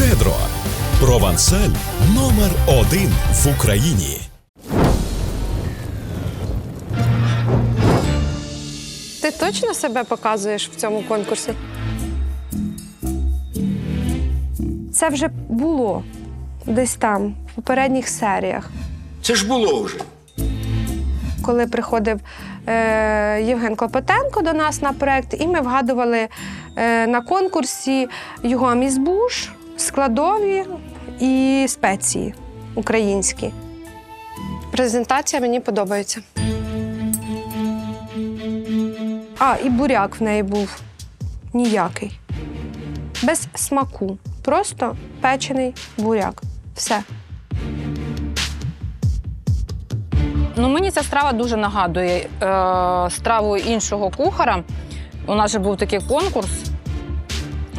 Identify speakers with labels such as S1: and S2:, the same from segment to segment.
S1: Щедро. Провансаль номер один в Україні.
S2: Ти точно себе показуєш в цьому конкурсі? Це вже було десь там, в попередніх серіях.
S3: Це ж було вже.
S2: Коли приходив е, Євген Клопотенко до нас на проект, і ми вгадували е, на конкурсі його амізбуш, складові і спеції українські. Презентація мені подобається. А, і буряк в неї був ніякий. Без смаку. Просто печений буряк. Все.
S4: Ну, мені ця страва дуже нагадує е, страву іншого кухара. У нас же був такий конкурс.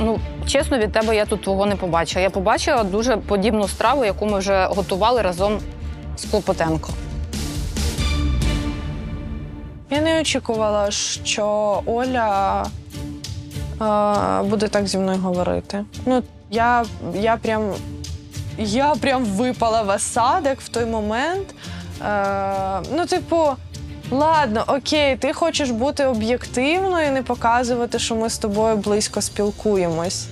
S4: Ну, чесно, від тебе я тут твого не побачила. Я побачила дуже подібну страву, яку ми вже готували разом з Клопотенко.
S5: Я не очікувала, що Оля е, буде так зі мною говорити. Ну, я, я прям. Я прям випала в осадок в той момент. Е, ну, типу, ладно, окей, ти хочеш бути об'єктивною і не показувати, що ми з тобою близько спілкуємось.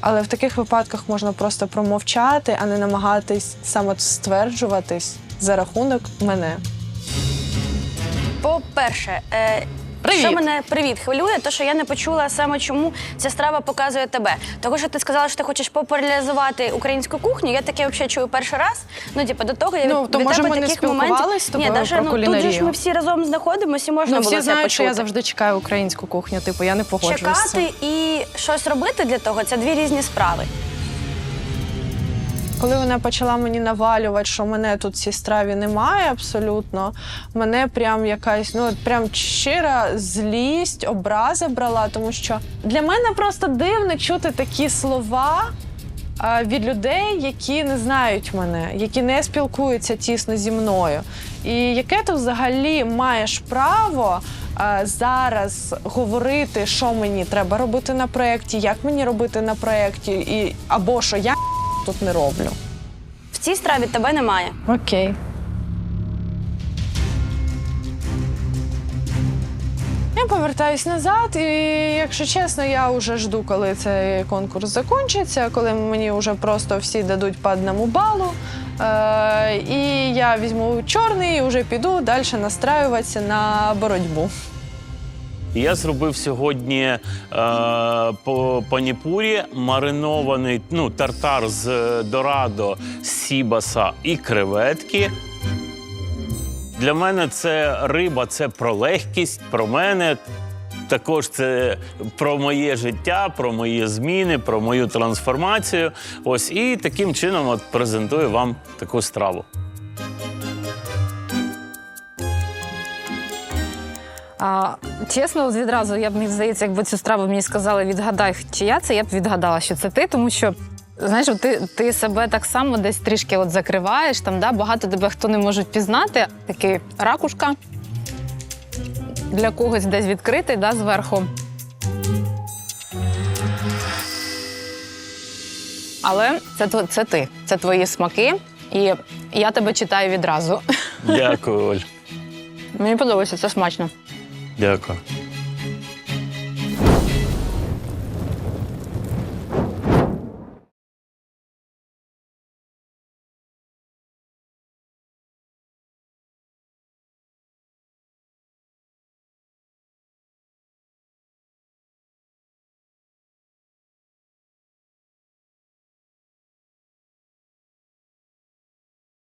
S5: Але в таких випадках можна просто промовчати, а не намагатись самостверджуватись за рахунок мене.
S6: По-перше, е,
S5: Привіт.
S6: що мене привіт хвилює, то що я не почула саме чому ця страва показує тебе. Того, що ти сказала, що ти хочеш популяризувати українську кухню, я таке взагалі чую перший раз. Ну, типу, до того я
S5: Ну, то,
S6: від
S5: може,
S6: тебе
S5: ми не
S6: таких моментів.
S5: з тобою
S6: Ні, даже,
S5: про
S6: ну, тут же ж ми всі разом знаходимося і можна
S5: Ну,
S6: було
S5: всі
S6: це
S5: знають, що я завжди чекаю українську кухню. Типу, я не цим.
S6: Чекати і щось робити для того це дві різні справи.
S5: Коли вона почала мені навалювати, що мене тут в цій страві немає абсолютно, мене прям якась, ну прям щира злість, образа брала, тому що для мене просто дивно чути такі слова. Від людей, які не знають мене, які не спілкуються тісно зі мною. І яке ти взагалі маєш право зараз говорити, що мені треба робити на проєкті, як мені робити на проєкті, і або що я тут не роблю.
S6: В цій страві тебе немає.
S5: Окей. Я повертаюсь назад, і якщо чесно, я вже жду, коли цей конкурс закінчиться, коли мені вже просто всі дадуть по одному балу. Е, і я візьму чорний і вже піду далі настраюватися на боротьбу.
S7: Я зробив сьогодні е, по паніпурі маринований ну, тартар з е, дорадо, сібаса і креветки. Для мене це риба, це про легкість, про мене. Також це про моє життя, про мої зміни, про мою трансформацію. Ось і таким чином от презентую вам таку страву.
S4: А, чесно, от відразу я б мені здається, якби цю страву мені сказали, відгадай, чия це, я б відгадала, що це ти, тому що. Знаєш, ти, ти себе так само десь трішки от закриваєш, там, да, багато тебе хто не може впізнати. Такий ракушка для когось десь відкритий да, зверху. Але це, це ти, це твої смаки, і я тебе читаю відразу.
S7: Дякую, Оль.
S4: Мені подобається, це смачно.
S7: Дякую.